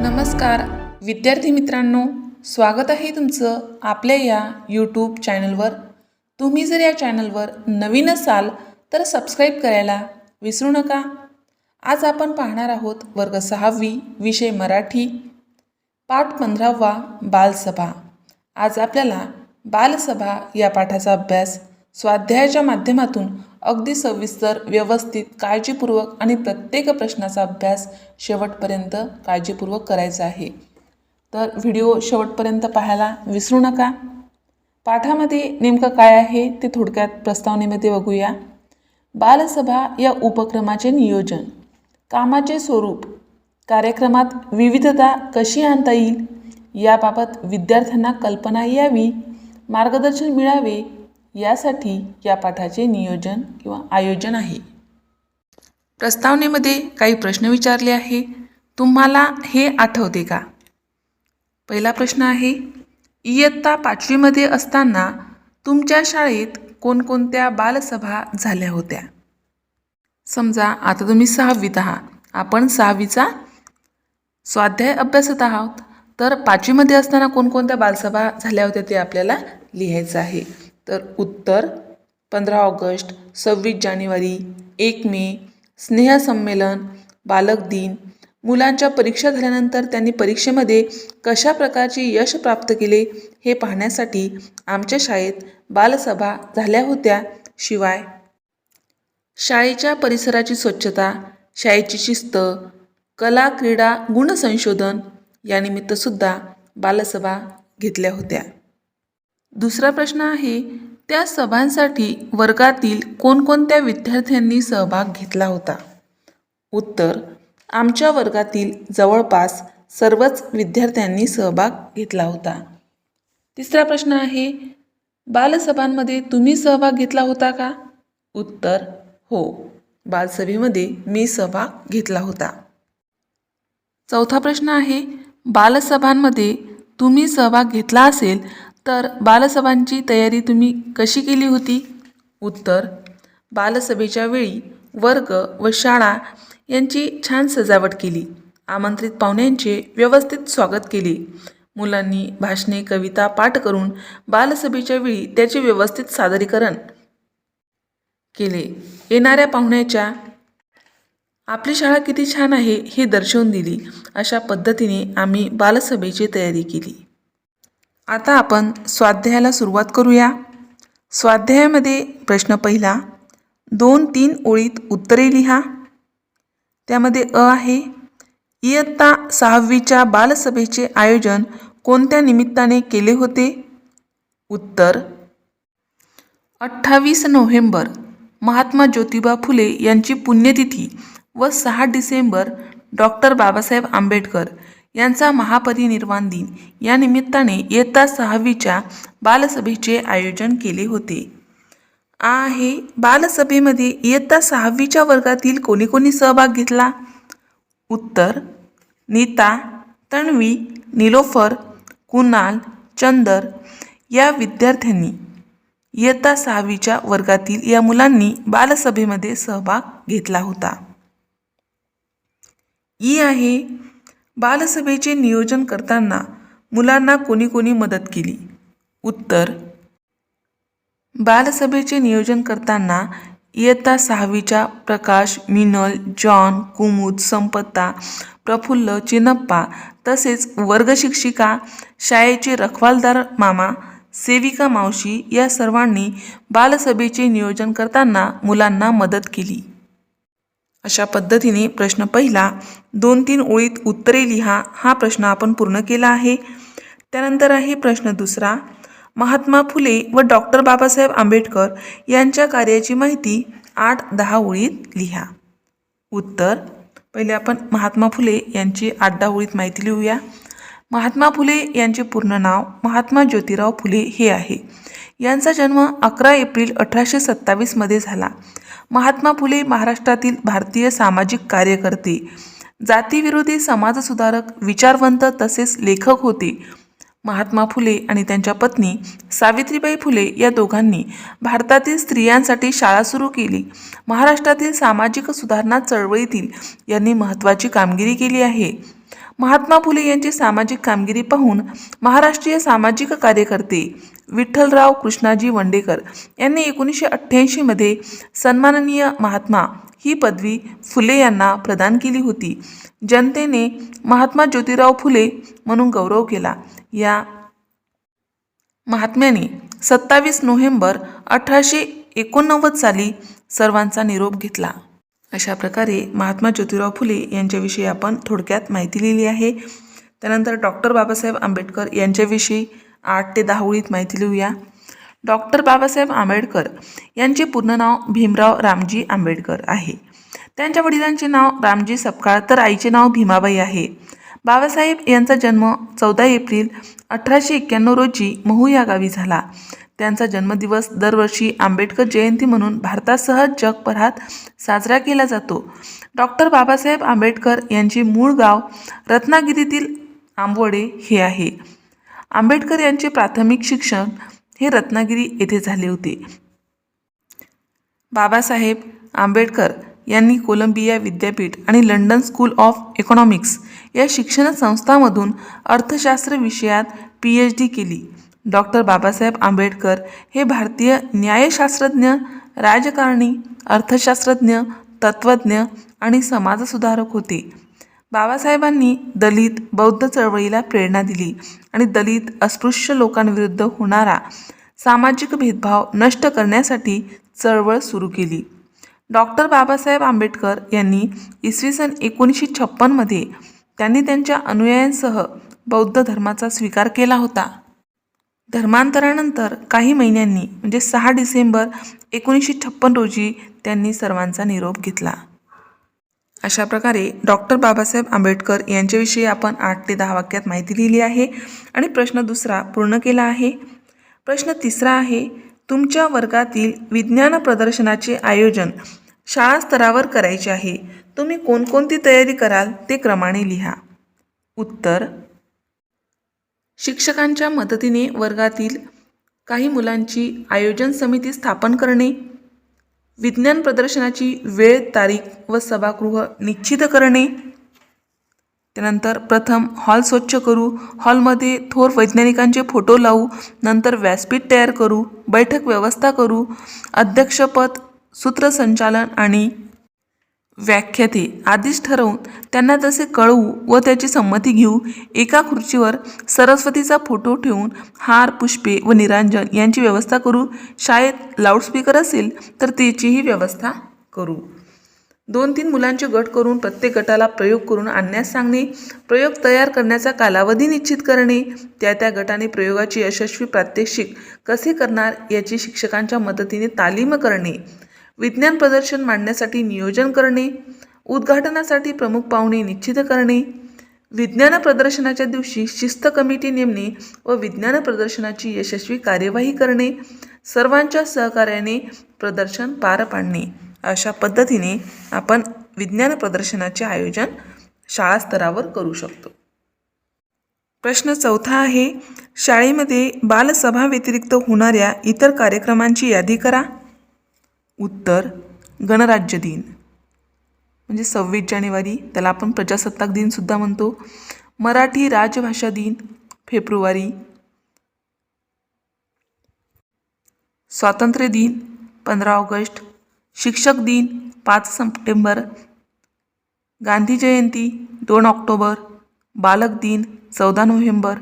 नमस्कार. विद्यार्थी मित्रांनो स्वागत आहे तुमचं आपल्या या यूट्यूब चॅनलवर तुम्ही जर या चॅनलवर नवीन असाल तर सबस्क्राईब करायला विसरू नका. आज आपण पाहणार आहोत वर्ग सहावी विषय मराठी पाठ पंधरावा बालसभा. आज आपल्याला बालसभा या पाठाचा अभ्यास स्वाध्यायाच्या माध्यमातून अगदी सविस्तर व्यवस्थित काळजीपूर्वक आणि प्रत्येक प्रश्नाचा अभ्यास शेवटपर्यंत काळजीपूर्वक करायचा आहे. तर व्हिडिओ शेवटपर्यंत पाहायला विसरू नका. पाठामध्ये नेमकं काय आहे ते थोडक्यात प्रस्तावनेमध्ये बघूया. बालसभा या उपक्रमाचे नियोजन. कामाचे स्वरूप. कार्यक्रमात विविधता कशी आणता येईल? याबाबत विद्यार्थ्यांना कल्पना यावी. मार्गदर्शन मिळावे. यासाठी या पाठाचे नियोजन किंवा आयोजन आहे. प्रस्तावनेमध्ये काही प्रश्न विचारले आहे. तुम्हाला हे आठवते का? पहिला प्रश्न आहे इयत्ता पाचवीमध्ये असताना तुमच्या शाळेत कोणकोणत्या बालसभा झाल्या होत्या? समजा आता तुम्ही सहावीत आहात. आपण सहावीचा स्वाध्याय अभ्यासत आहोत. तर पाचवीमध्ये असताना कोणकोणत्या बालसभा झाल्या होत्या ते आपल्याला लिहायचं आहे. तर उत्तर पंधरा ऑगस्ट सव्वीस जानेवारी एक मे स्नेहसंमेलन बालक दिन. मुलांच्या परीक्षा झाल्यानंतर त्यांनी परीक्षेमध्ये कशा प्रकारचे यश प्राप्त केले हे पाहण्यासाठी आमच्या शाळेत बालसभा झाल्या होत्या शिवाय. शाळेच्या परिसराची स्वच्छता शाळेची शिस्त कला क्रीडा गुणसंशोधन यानिमित्तसुद्धा बालसभा घेतल्या होत्या. दुसरा प्रश्न आहे त्या सभांसाठी वर्गातील कोणकोणत्या विद्यार्थ्यांनी सहभाग घेतला होता? उत्तर आमच्या वर्गातील जवळपास सर्वच विद्यार्थ्यांनी सहभाग घेतला होता. तिसरा प्रश्न आहे बालसभांमध्ये तुम्ही सहभाग घेतला होता का? उत्तर हो बालसभेमध्ये मी सहभाग घेतला होता. चौथा प्रश्न आहे बालसभांमध्ये तुम्ही सहभाग घेतला असेल तर बालसभांची तयारी तुम्ही कशी केली होती? उत्तर बालसभेच्या वेळी वर्ग व शाळा यांची छान सजावट केली. आमंत्रित पाहुण्यांचे व्यवस्थित स्वागत केले. मुलांनी भाषणे कविता पाठ करून बालसभेच्या वेळी त्याचे व्यवस्थित सादरीकरण केले. येणाऱ्या पाहुण्याच्या आपली शाळा किती छान आहे हे दर्शवून दिली. अशा पद्धतीने आम्ही बालसभेची तयारी केली. आता आपण स्वाध्यायाला सुरुवात करूया. स्वाध्यायामध्ये प्रश्न पहिला दोन तीन ओळीत उत्तरे लिहा. त्यामध्ये अ आहे इयत्ता सहावीच्या बालसभेचे आयोजन कोणत्या निमित्ताने केले होते? उत्तर अठ्ठावीस नोव्हेंबर महात्मा ज्योतिबा फुले यांची पुण्यतिथी व सहा डिसेंबर डॉक्टर बाबासाहेब आंबेडकर यांचा महापरिनिर्वाण दिन. या निमित्ताने इयत्ता सहावीच्या बालसभेचे आयोजन केले होते. आहे बालसभेमध्ये इयत्ता सहावीच्या वर्गातील कोणी कोणी सहभाग घेतला? उत्तर नीता तन्वी निलोफर कुणाल चंदर या विद्यार्थ्यांनी इयत्ता सहावीच्या वर्गातील या मुलांनी बालसभेमध्ये सहभाग घेतला होता. ई आहे बालसभेचे नियोजन करताना मुलांना कोणी कोणी मदत केली? उत्तर बालसभेचे नियोजन करताना इयत्ता सहावीच्या प्रकाश मिनल जॉन कुमुद संपत्ता प्रफुल्ल चिनप्पा तसेच वर्गशिक्षिका शाळेचे रखवालदार मामा सेविका मावशी या सर्वांनी बालसभेचे नियोजन करताना मुलांना मदत केली. अशा पद्धतीने प्रश्न पहिला दोन तीन ओळीत उत्तरे लिहा हा प्रश्न आपण पूर्ण केला आहे. त्यानंतर आहे प्रश्न दुसरा महात्मा फुले व डॉक्टर बाबासाहेब आंबेडकर यांच्या कार्याची माहिती आठ दहा ओळीत लिहा. उत्तर पहिले आपण महात्मा फुले यांची आठ दहा ओळीत माहिती लिहूया. महात्मा फुले यांचे पूर्ण नाव महात्मा ज्योतिराव फुले हे आहे. यांचा जन्म अकरा एप्रिल अठराशे सत्तावीसमध्ये झाला. महात्मा फुले महाराष्ट्रातील भारतीय सामाजिक कार्यकर्ते. जातीविरोधी समाजसुधारक विचारवंत तसेच लेखक होते. महात्मा फुले आणि त्यांच्या पत्नी सावित्रीबाई फुले या दोघांनी भारतातील स्त्रियांसाठी शाळा सुरू केली. महाराष्ट्रातील सामाजिक सुधारणा चळवळीतील यांनी महत्त्वाची कामगिरी केली आहे. महात्मा फुले यांची सामाजिक कामगिरी पाहून महाराष्ट्रीय सामाजिक कार्यकर्ते विठ्ठलराव कृष्णाजी वंडेकर यांनी एकोणीसशे अठ्ठ्याऐंशीमध्ये सन्माननीय महात्मा ही पदवी फुले यांना प्रदान केली होती. जनतेने महात्मा ज्योतिराव फुले म्हणून गौरव केला. या महात्म्याने सत्तावीस नोव्हेंबर अठराशे एकोणनव्वद साली सर्वांचा निरोप घेतला. अशा प्रकारे महात्मा ज्योतिराव फुले यांच्याविषयी आपण थोडक्यात माहिती लिहिली आहे. त्यानंतर डॉक्टर बाबासाहेब आंबेडकर यांच्याविषयी आठ ते दहा ओळीत माहिती लिहूया. डॉक्टर बाबासाहेब आंबेडकर यांचे पूर्ण नाव भीमराव रामजी आंबेडकर आहे. त्यांच्या वडिलांचे नाव रामजी सपकाळ तर आईचे नाव भीमाबाई आहे. बाबासाहेब यांचा जन्म चौदा एप्रिल अठराशे एक्क्याण्णव रोजी महू या गावी झाला. त्यांचा जन्मदिवस दरवर्षी आंबेडकर जयंती म्हणून भारतासह जगभरात साजरा केला जातो. डॉक्टर बाबासाहेब आंबेडकर यांचे मूळ गाव रत्नागिरीतील आंबवडे हे आहे. आंबेडकर यांचे प्राथमिक शिक्षण हे रत्नागिरी येथे झाले होते. बाबासाहेब आंबेडकर यांनी कोलंबिया विद्यापीठ आणि लंडन स्कूल ऑफ इकॉनॉमिक्स या शिक्षण संस्थांमधून अर्थशास्त्र विषयात पी एच डी. केली डॉक्टर बाबासाहेब आंबेडकर हे भारतीय न्यायशास्त्रज्ञ राजकारणी अर्थशास्त्रज्ञ तत्त्वज्ञ आणि समाजसुधारक होते. बाबासाहेबांनी दलित बौद्ध चळवळीला प्रेरणा दिली आणि दलित अस्पृश्य लोकांविरुद्ध होणारा सामाजिक भेदभाव नष्ट करण्यासाठी चळवळ सुरू केली. डॉक्टर बाबासाहेब आंबेडकर यांनी इसवी सन एकोणीसशे छप्पनमध्ये त्यांनी त्यांच्या अनुयायांसह बौद्ध धर्माचा स्वीकार केला होता. धर्मांतरानंतर काही महिन्यांनी म्हणजे सहा डिसेंबर एकोणीसशे छप्पन रोजी त्यांनी सर्वांचा निरोप घेतला. अशा प्रकारे डॉक्टर बाबासाहेब आंबेडकर यांच्याविषयी आपण आठ ते दहा वाक्यात माहिती लिहिली आहे. आणि प्रश्न दुसरा पूर्ण केला आहे. प्रश्न तिसरा आहे तुमच्या वर्गातील विज्ञान प्रदर्शनाचे आयोजन शाळा स्तरावर करायचे आहे. तुम्ही कोणकोणती तयारी कराल ते क्रमाने लिहा. उत्तर शिक्षकांच्या मदतीने वर्गातील काही मुलांची आयोजन समिती स्थापन करणे. विज्ञान प्रदर्शनाची वेळ तारीख व सभागृह निश्चित करणे. त्यानंतर प्रथम हॉल स्वच्छ करू हॉलमध्ये थोर वैज्ञानिकांचे फोटो लावू नंतर व्यासपीठ तयार करू बैठक व्यवस्था करू अध्यक्षपद सूत्रसंचालन आणि व्याख्याते आधीच ठरवून त्यांना तसे कळवू व त्याची संमती घेऊ एका खुर्चीवर सरस्वतीचा फोटो ठेवून हार पुष्पे व निरांजन यांची व्यवस्था करू. शाळेत लाऊडस्पीकर असेल तर त्याचीही व्यवस्था करू. दोन तीन मुलांचे गट करून प्रत्येक गटाला प्रयोग करून आणण्यास सांगणे प्रयोग तयार करण्याचा कालावधी निश्चित करणे त्या त्या गटाने प्रयोगाची यशस्वी प्रात्यक्षिक कसे करणार याची शिक्षकांच्या मदतीने तालीम करणे विज्ञान प्रदर्शन मांडण्यासाठी नियोजन करणे उद्घाटनासाठी प्रमुख पाहुणे निश्चित करणे विज्ञान प्रदर्शनाच्या दिवशी शिस्त कमिटी नेमणे व विज्ञान प्रदर्शनाची यशस्वी कार्यवाही करणे सर्वांच्या सहकार्याने प्रदर्शन पार पाडणे. अशा पद्धतीने आपण विज्ञान प्रदर्शनाचे आयोजन शाळा स्तरावर करू शकतो. प्रश्न चौथा आहे शाळेमध्ये बालसभा व्यतिरिक्त होणाऱ्या इतर कार्यक्रमांची यादी करा. उत्तर गणराज्य दिन. म्हणजे सव्वीस जानेवारी त्याला आपण प्रजासत्ताक दिनसुद्धा म्हणतो. मराठी राजभाषा दिन फेब्रुवारी. स्वातंत्र्य दिन पंधरा ऑगस्ट. शिक्षक दिन पाच सप्टेंबर. गांधी जयंती दोन ऑक्टोबर. बालक दिन चौदा नोव्हेंबर.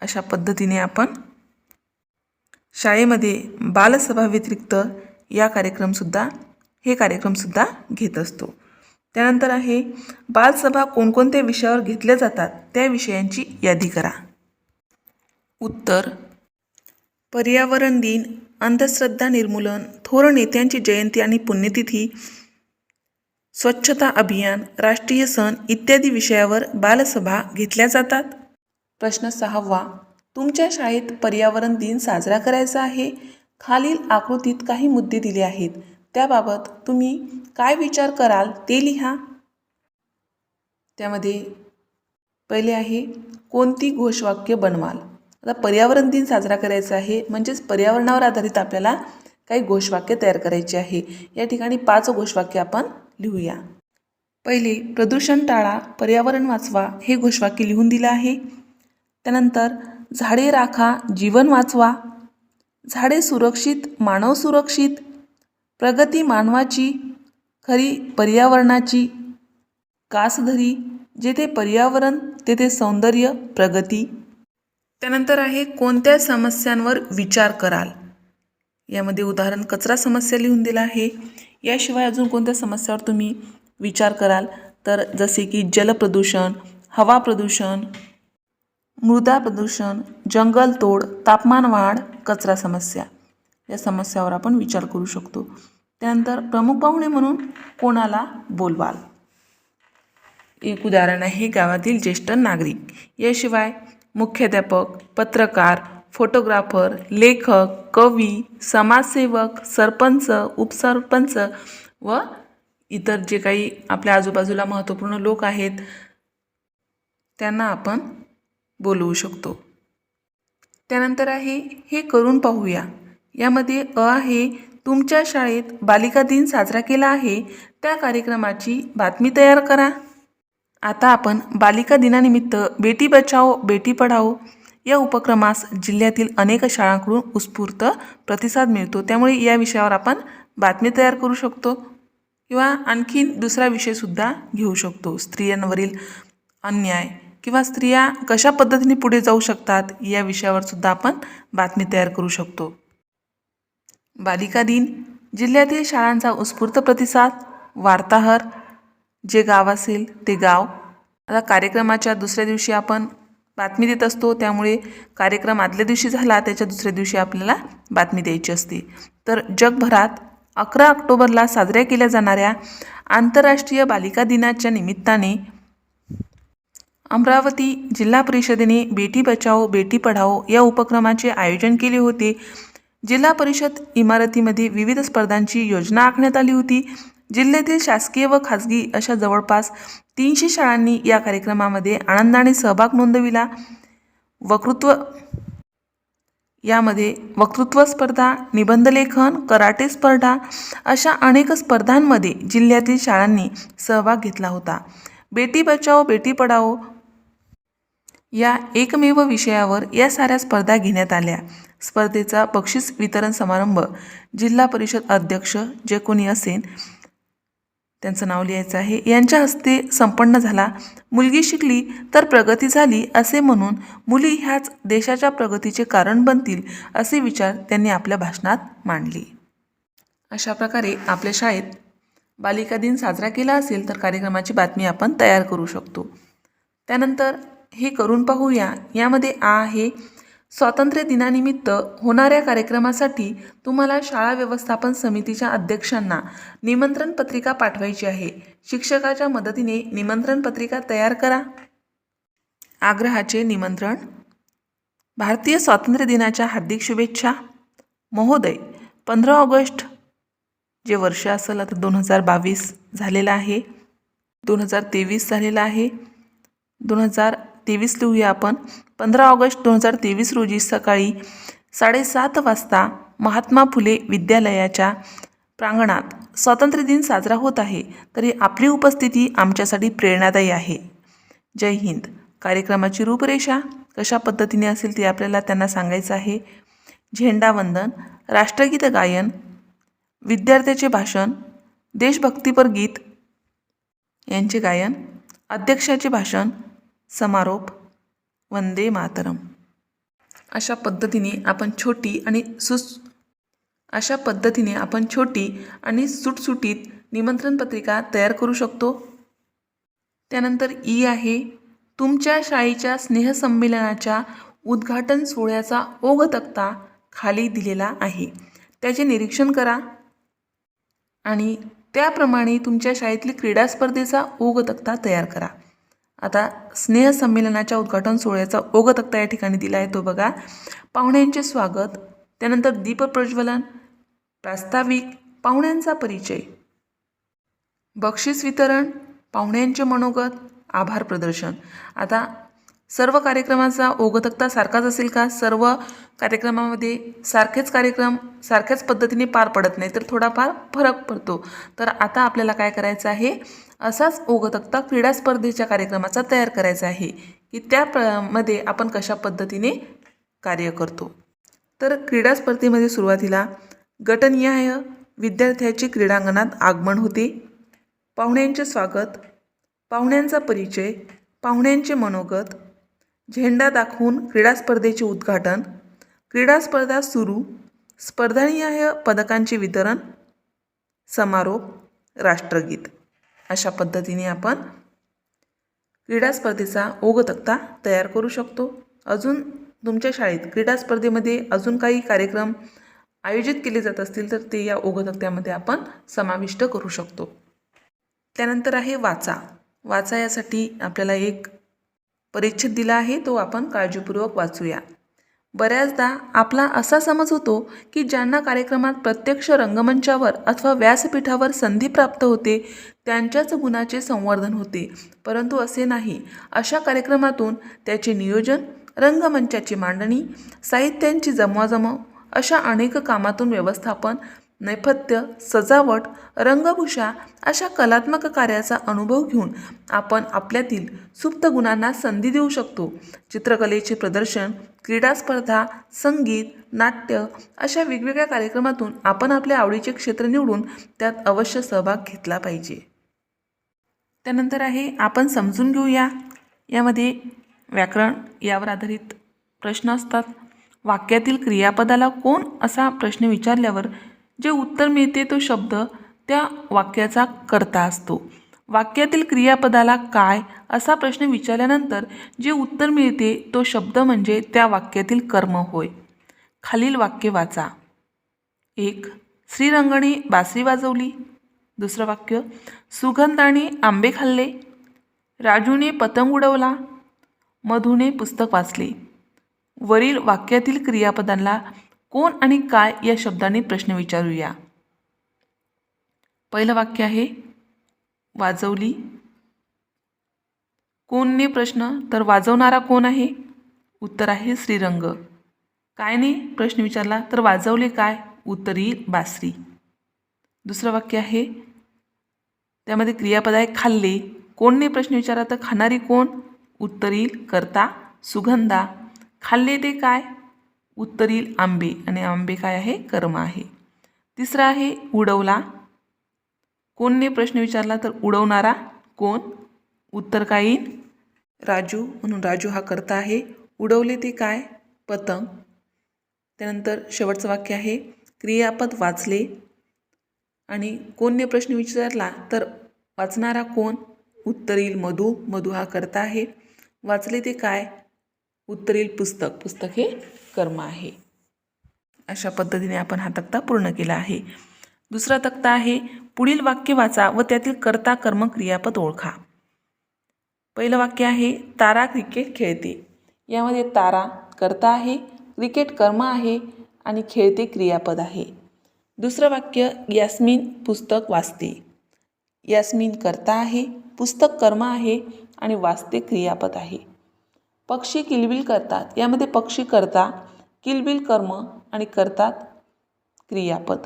अशा पद्धतीने आपण शाळेमध्ये बालसभा व्यतिरिक्त या कार्यक्रमसुद्धा हे कार्यक्रमसुद्धा घेत असतो. त्यानंतर आहे बालसभा कोणकोणत्या विषयावर घेतल्या जातात त्या विषयांची यादी करा. उत्तर पर्यावरण दिन अंधश्रद्धा निर्मूलन थोर नेत्यांची जयंती आणि पुण्यतिथी स्वच्छता अभियान राष्ट्रीय सण इत्यादी विषयावर बालसभा घेतल्या जातात. प्रश्न सहावा तुमच्या शाळेत पर्यावरण दिन साजरा करायचा आहे? खालील आकृतीत काही मुद्दे दिले आहेत. त्याबाबत तुम्ही काय विचार कराल ते लिहा. त्यामध्ये पहिले आहे कोणती घोषवाक्य बनवाल? आता पर्यावरण दिन साजरा करायचा आहे म्हणजेच पर्यावरणावर आधारित आपल्याला काही घोषवाक्य तयार करायची आहे. या ठिकाणी पाच घोषवाक्य आपण लिहूया. पहिले प्रदूषण टाळा पर्यावरण वाचवा हे घोषवाक्य लिहून दिलं आहे. त्यानंतर झाडे राखा जीवन वाचवा. झाडे सुरक्षित मानव सुरक्षित प्रगती मानवाची खरी पर्यावरणाची कासधरी जेथे पर्यावरण तेथे सौंदर्य प्रगती. त्यानंतर आहे कोणत्या समस्यांवर विचार कराल? यामध्ये उदाहरण कचरा समस्या लिहून दिला आहे. याशिवाय अजून कोणत्या समस्यावर तुम्ही विचार कराल? तर जसे की जलप्रदूषण हवा प्रदूषण मृदा प्रदूषण जंगलतोड तापमान वाढ कचरा समस्या. या समस्यावर आपण विचार करू शकतो. त्यानंतर प्रमुख पाहुणे म्हणून कोणाला बोलवाल? एक उदाहरण आहे गावातील ज्येष्ठ नागरिक. याशिवाय मुख्याध्यापक पत्रकार फोटोग्राफर लेखक कवी समाजसेवक सरपंच उपसरपंच व इतर जे काही आपल्या आजूबाजूला महत्त्वपूर्ण लोक आहेत त्यांना आपण बोलवू शकतो. त्यानंतर आहे हे करून पाहूया. यामध्ये अ आहे तुमच्या शाळेत बालिका दिन साजरा केला आहे त्या कार्यक्रमाची बातमी तयार करा. आता आपण बालिका दिनानिमित्त बेटी बचाओ बेटी पढाओ या उपक्रमास जिल्ह्यातील अनेक शाळांकडून उत्स्फूर्त प्रतिसाद मिळतो. त्यामुळे या विषयावर आपण बातमी तयार करू शकतो. किंवा आणखीन दुसरा विषयसुद्धा घेऊ शकतो. स्त्रियांवरील अन्याय किंवा स्त्रिया कशा पद्धतीने पुढे जाऊ शकतात या विषयावर सुद्धा आपण बातमी तयार करू शकतो. बालिका दिन जिल्ह्यातील शाळांचा उत्स्फूर्त प्रतिसाद वार्ताहर जे गाव असेल ते गाव. आता कार्यक्रमाच्या दुसऱ्या दिवशी आपण बातमी देत असतो त्यामुळे कार्यक्रम आदल्या दिवशी झाला त्याच्या दुसऱ्या दिवशी आपल्याला बातमी द्यायची असते. तर जगभरात अकरा ऑक्टोबरला साजऱ्या केल्या जाणाऱ्या आंतरराष्ट्रीय बालिका दिनाच्या निमित्ताने अमरावती जिल्हा परिषदेने बेटी बचाओ बेटी पढाओ या उपक्रमाचे आयोजन केले होते. जिल्हा परिषद इमारतीमध्ये विविध स्पर्धांची योजना आखण्यात आली होती. जिल्ह्यातील शासकीय व खाजगी अशा जवळपास तीनशे शाळांनी या कार्यक्रमामध्ये आनंदाने सहभाग नोंदविला. वक्तृत्व यामध्ये वक्तृत्व स्पर्धा निबंधलेखन कराटे स्पर्धा अशा अनेक स्पर्धांमध्ये जिल्ह्यातील शाळांनी सहभाग घेतला होता. बेटी बचाओ बेटी पढाओ या एकमेव विषयावर या साऱ्या स्पर्धा घेण्यात आल्या. स्पर्धेचा बक्षीस वितरण समारंभ जिल्हा परिषद अध्यक्ष जे कोणी असेल त्यांचं नाव लिहायचं आहे. यांच्या हस्ते संपन्न झाला. मुलगी शिकली तर प्रगती झाली असे म्हणून मुली ह्याच देशाच्या प्रगतीचे कारण बनतील असे विचार त्यांनी आपल्या भाषणात मांडले. अशा प्रकारे आपल्या शाळेत बालिका दिन साजरा केला असेल तर कार्यक्रमाची बातमी आपण तयार करू शकतो. त्यानंतर हे करून पाहूया. यामध्ये आ आहे स्वातंत्र्य दिनानिमित्त होणाऱ्या कार्यक्रमासाठी तुम्हाला शाळा व्यवस्थापन समितीच्या अध्यक्षांना निमंत्रण पत्रिका पाठवायची आहे. शिक्षकाच्या मदतीने निमंत्रण पत्रिका तयार करा. आग्रहाचे निमंत्रण. भारतीय स्वातंत्र्य दिनाच्या हार्दिक शुभेच्छा. महोदय पंधरा ऑगस्ट जे वर्ष असेल आता दोन हजार बावीस झालेलं आहे दोन हजार तेवीस झालेलं आहे दोन हजार तेवीस लिहूया आपण. पंधरा ऑगस्ट दोन हजार तेवीस रोजी सकाळी साडेसात वाजता महात्मा फुले विद्यालयाच्या प्रांगणात स्वातंत्र्य दिन साजरा होत आहे. तरी आपली उपस्थिती आमच्यासाठी प्रेरणादायी आहे. जय हिंद. कार्यक्रमाची रूपरेषा कशा पद्धतीने असेल ते आपल्याला त्यांना सांगायचं आहे. झेंडावंदन राष्ट्रगीत गायन विद्यार्थ्याचे भाषण देशभक्तीपर गीत यांचे गायन अध्यक्षाचे भाषण समारोप. वंदे मातरम. अशा पद्धतीने आपण छोटी आणि सुस अशा पद्धतीने आपण छोटी आणि सुटसुटीत निमंत्रण पत्रिका तयार करू शकतो. त्यानंतर ई आहे तुमच्या शाळेच्या स्नेहसंमेलनाच्या उद्घाटन सोहळ्याचा ओघ तक्ता खाली दिलेला आहे. त्याचे निरीक्षण करा. आणि त्याप्रमाणे तुमच्या शाळेतील क्रीडा स्पर्धेचा ओघ तक्ता तयार करा. आता स्नेहसंमेलनाच्या उद्घाटन सोहळ्याचा ओघतक्ता या ठिकाणी दिला आहे तो बघा. पाहुण्यांचे स्वागत. त्यानंतर दीपप्रज्वलन प्रास्ताविक पाहुण्यांचा परिचय. बक्षीस वितरण पाहुण्यांचे मनोगत आभार प्रदर्शन. आता सर्व कार्यक्रमाचा ओघतक्ता सारखाच असेल का? सर्व कार्यक्रमामध्ये सारखेच कार्यक्रम सारख्याच पद्धतीने पार पडत नाही तर थोडाफार फरक पडतो. तर आता आपल्याला काय करायचं आहे? असाच ओघतक्ता क्रीडा स्पर्धेच्या कार्यक्रमाचा तयार करायचा आहे की त्या प्रमध्ये आपण कशा पद्धतीने कार्य करतो. तर क्रीडा स्पर्धेमध्ये सुरुवातीला गटनिहाय विद्यार्थ्याचे क्रीडांगणात आगमन होते. पाहुण्यांचे स्वागत पाहुण्यांचा परिचय पाहुण्यांचे मनोगत झेंडा दाखवून क्रीडा स्पर्धेचे उद्घाटन क्रीडा स्पर्धा सुरू स्पर्धानिहाय पदकांचे वितरण समारोप राष्ट्रगीत. अशा पद्धतीने आपण क्रीडा स्पर्धेचा ओघतक्ता तयार करू शकतो. अजून तुमच्या शाळेत क्रीडा स्पर्धेमध्ये अजून काही कार्यक्रम आयोजित केले जात असतील तर ते या ओघतक्त्यामध्ये आपण समाविष्ट करू शकतो. त्यानंतर आहे वाचा. वाचा यासाठी आपल्याला एक परिच्छेद दिला आहे तो आपण काळजीपूर्वक वाचूया. बऱ्याचदा आपला असा समज होतो की ज्यांना कार्यक्रमात प्रत्यक्ष रंगमंचावर अथवा व्यासपीठावर संधी प्राप्त होते त्यांच्याच गुणाचे संवर्धन होते. परंतु असे नाही. अशा कार्यक्रमातून त्याचे नियोजन रंगमंचाची मांडणी साहित्यांची जमवाजमव अशा अनेक कामातून व्यवस्थापन नैपथ्य सजावट रंगभूषा अशा कलात्मक कार्याचा अनुभव घेऊन आपण आपल्यातील सुप्त गुणांना संधी देऊ शकतो. चित्रकलेचे प्रदर्शन क्रीडा स्पर्धा संगीत नाट्य अशा वेगवेगळ्या कार्यक्रमातून आपण आपल्या आवडीचे क्षेत्र निवडून त्यात अवश्य सहभाग घेतला पाहिजे. त्यानंतर आहे आपण समजून घेऊया. यामध्ये व्याकरण यावर आधारित प्रश्न असतात. वाक्यातील क्रियापदाला कोण असा प्रश्न विचारल्यावर जे उत्तर मिळते तो शब्द त्या वाक्याचा कर्ता असतो. वाक्यातील क्रियापदाला काय असा प्रश्न विचारल्यानंतर जे उत्तर मिळते तो शब्द म्हणजे त्या वाक्यातील कर्म होय. खालील वाक्य वाचा. एक श्रीरंगणे बासरी वाजवली. दुसरं वाक्य सुगंधाने आंबे खाल्ले. राजूने पतंग उडवला. मधूने पुस्तक वाचले. वरील वाक्यातील क्रियापदांना कोण आणि काय या शब्दाने प्रश्न विचारूया. पहिलं वाक्य आहे वाजवली. कोणने प्रश्न? तर वाजवणारा कोण आहे? उत्तर आहे श्रीरंग. कायने प्रश्न विचारला? तर वाजवले काय? उत्तर येईल बासरी. दुसरं वाक्य आहे त्यामध्ये क्रियापद आहे खाल्ले. कोणने प्रश्न विचारला? तर खाणारी कोण? उत्तर येईल करता सुगंधा. खाल्ले ते काय? उत्तरील आंबे आणि आंबे काय आहे? कर्म आहे. तिसरा आहे उडवला. कोणने प्रश्न विचारला तर उडवणारा कोण? उत्तर काय येईल राजू म्हणून राजू हा करता आहे. उडवले ते काय? पतंग. त्यानंतर शेवटचं वाक्य आहे. क्रियापद वाचले. आणि कोणने प्रश्न विचारला तर वाचणारा कोण? उत्तर येईल मधू. मधू हा करता आहे. वाचले ते काय? उत्तर येईल पुस्तक. पुस्तक हे कर्म आहे. अशा पद्धतीने आपण हा तक्ता पूर्ण केला आहे. दुसरा तक्ता आहे पुढील वाक्य वाचा व त्यातील कर्ता कर्म क्रियापद ओळखा. पहिलं वाक्य आहे तारा क्रिकेट खेळते. यामध्ये तारा कर्ता आहे क्रिकेट कर्म आहे आणि खेळते क्रियापद आहे. दुसरं वाक्य यास्मिन पुस्तक वाचते. यास्मिन कर्ता आहे पुस्तक कर्म आहे आणि वाचते क्रियापद आहे. पक्षी किलबिल करतात. यामध्ये पक्षी करता किलबिल कर्म आणि करतात क्रियापद.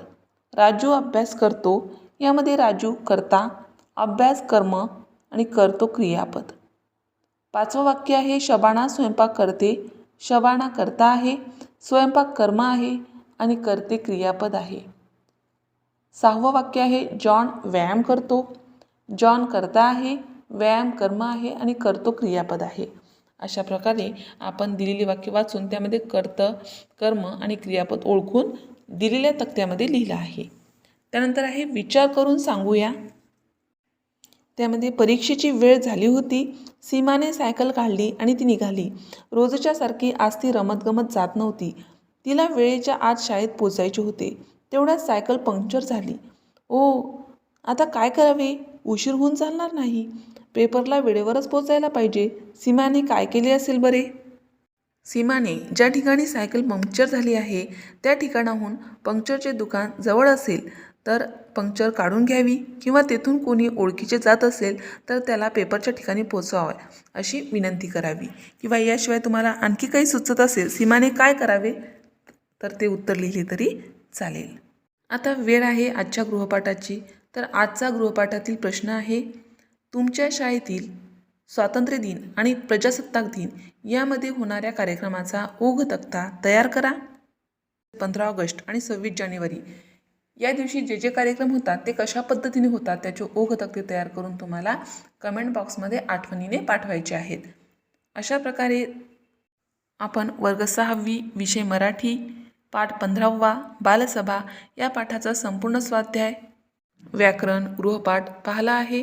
राजू अभ्यास करतो. यामध्ये राजू करता अभ्यास कर्म आणि करतो क्रियापद. पाचवं वाक्य आहे शबाणा स्वयंपाक करते. शबाणा करता आहे स्वयंपाक कर्म आहे आणि करते क्रियापद आहे. सहावं वाक्य आहे जॉन व्यायाम करतो. जॉन करता आहे व्यायाम कर्म आहे आणि करतो क्रियापद आहे. अशा प्रकारे आपण दिलेली वाक्य वाचून त्यामध्ये कर्त कर्म आणि क्रियापद ओळखून दिलेल्या तक्त्यामध्ये लिहिलं आहे. त्यानंतर आहे विचार करून सांगूया. त्यामध्ये परीक्षेची वेळ झाली होती. सीमाने सायकल काढली आणि ती निघाली. रोजच्या सारखी आज ती रमतगमत जात नव्हती. तिला वेळेच्या आत शाळेत पोचायचे होते. तेवढ्यात सायकल पंक्चर झाली. ओ आता काय करावे? उशीर होऊन चालणार नाही. पेपरला वेळेवरच पोचायला पाहिजे. सीमाने काय केले असेल बरे? सीमाने ज्या ठिकाणी सायकल पंक्चर झाली आहे त्या ठिकाणाहून पंक्चरचे दुकान जवळ असेल तर पंक्चर काढून घ्यावी. किंवा तेथून कोणी ओळखीचे जात असेल तर त्याला पेपरच्या ठिकाणी पोचवावे अशी विनंती करावी. किंवा याशिवाय तुम्हाला आणखी काही सुचत असेल सीमाने काय करावे? तर ते उत्तर लिहिले तरी चालेल. आता वेळ आहे आजच्या गृहपाठाची. तर आजचा गृहपाठातील प्रश्न आहे तुमच्या शाळेतील स्वातंत्र्य दिन आणि प्रजासत्ताक दिन यामध्ये होणाऱ्या कार्यक्रमाचा ओघ तक्ता तयार करा. पंधरा ऑगस्ट आणि सव्वीस जानेवारी. या दिवशी जे जे कार्यक्रम होतात ते कशा पद्धतीने होतात त्याचे ओघ तक्ते तयार करून तुम्हाला कमेंट बॉक्समध्ये आठवणीने पाठवायचे आहेत. अशा प्रकारे आपण वर्ग सहावी विषय मराठी पाठ पंधरावा बालसभा या पाठाचा संपूर्ण स्वाध्याय व्याकरण गृहपाठ पाहिला आहे.